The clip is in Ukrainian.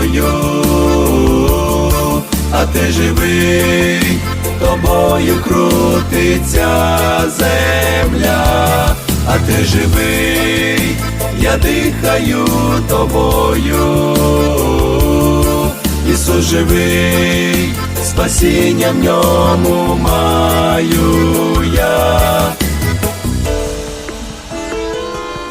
тобою, а ти живий, тобою крутиться земля, а ти живий, я дихаю тобою. Ісус живий, спасіння в ньому маю